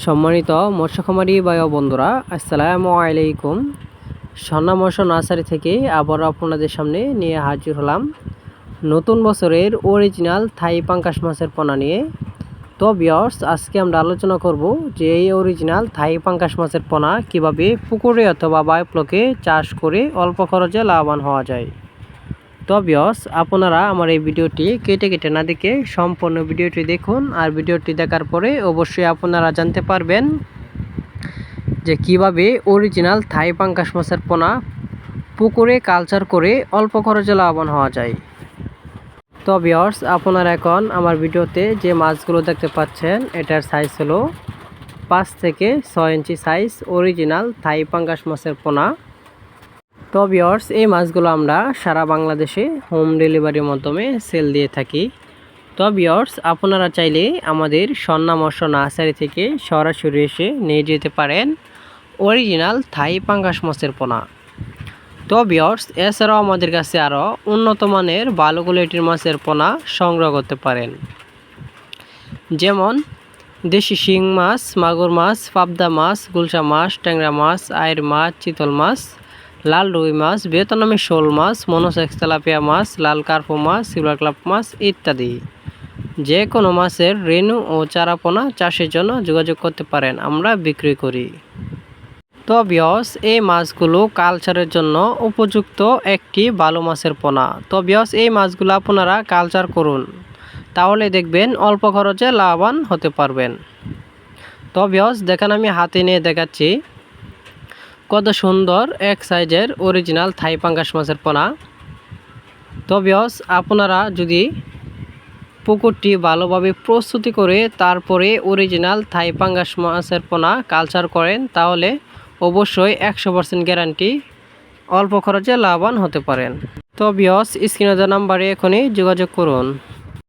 সম্মানিত মৎস্যকুমারী বায়ু বন্ধুরা, আসসালামু আলাইকুম। সন্না মৎস্য নার্সারি থেকে আবারও আপনাদের সামনে নিয়ে হাজির হলাম নতুন বছরের অরিজিনাল থাই পাঙ্কাশ মাছের পোনা নিয়ে। তো বিয়র্স আজকে আমরা আলোচনা করব যে এই অরিজিনাল থাই পাঙ্কাশ মাছের পোনা কীভাবে পুকুরে অথবা বায়োপ্লকে চাষ করে অল্প খরচে লাভবান হওয়া যায়। তো বিয়স আপনারা আমার এই ভিডিওটি কেটে কেটে না দেখে সম্পূর্ণ ভিডিওটি দেখুন আর ভিডিওটি দেখার পরে অবশ্যই আপনারা জানতে পারবেন যে কীভাবে অরিজিনাল থাই পাঙ্কাশ মাছের পোনা পুকুরে কালচার করে অল্প খরচে লাভবান হওয়া যায়। তো বিয়র্স আপনারা এখন আমার ভিডিওতে যে মাছগুলো দেখতে পাচ্ছেন, এটার সাইজ হলো পাঁচ থেকে ছয় ইঞ্চি সাইজ অরিজিনাল থাই পাঙ্কাশ মাছের পোনা। তো বিয়ার্স এই মাছগুলো আমরা সারা বাংলাদেশে হোম ডেলিভারির মাধ্যমে সেল দিয়ে থাকি। তো বিয়ার্স আপনারা চাইলে আমাদের স্বর্ণা মৎস্য নার্সারি থেকে সরাসরি এসে নিয়ে যেতে পারেন। অরিজিনাল থাই পাঙ্গাস মাছের পোনা। তো বিয়ার্স এছাড়াও আমাদের কাছে আরও উন্নত মানের ভালো কোয়ালিটির মাছের পোনা সংগ্রহ করতে পারেন। যেমন দেশি শিং মাছ, মাগুর মাছ, পাবদা মাছ, গুলশা মাছ, ট্যাংরা মাছ আয়ের মাছ, চিতল মাছ লাল রুই মাছ ভিয়েতনামি শোল মাছ মনোসেক্স তেলাপিয়া মাছ, লাল কার্পো মাছ, সিলভার ক্লাব মাছ ইত্যাদি। যে কোনো মাছের রেণু ও চারাপোনা চাষের জন্য যোগাযোগ করতে পারেন, আমরা বিক্রি করি। তো বিয়স এই মাছগুলো কালচারের জন্য উপযুক্ত একটি ভালো মাছের পোনা। তো বিয়স এই মাছগুলো আপনারা কালচার করুন। তাহলে দেখবেন অল্প খরচে লাভবান হতে পারবেন। তো বিয়স দেখেন আমি হাতে নিয়ে দেখাচ্ছি। কত সুন্দর, এক সাইজের অরিজিনাল থাই পাঙ্গাস মাছের পোনা। তো আপনারা যদি পুকুরটি ভালোভাবে প্রস্তুতি করে তারপরে অরিজিনাল থাই পাঙ্গাস মাছের পোনা কালচার করেন, তাহলে অবশ্যই একশো পার্সেন্ট গ্যারান্টি অল্প খরচে লাভবান হতে পারেন। তো বিয়স নাম্বারে এখনই যোগাযোগ করুন।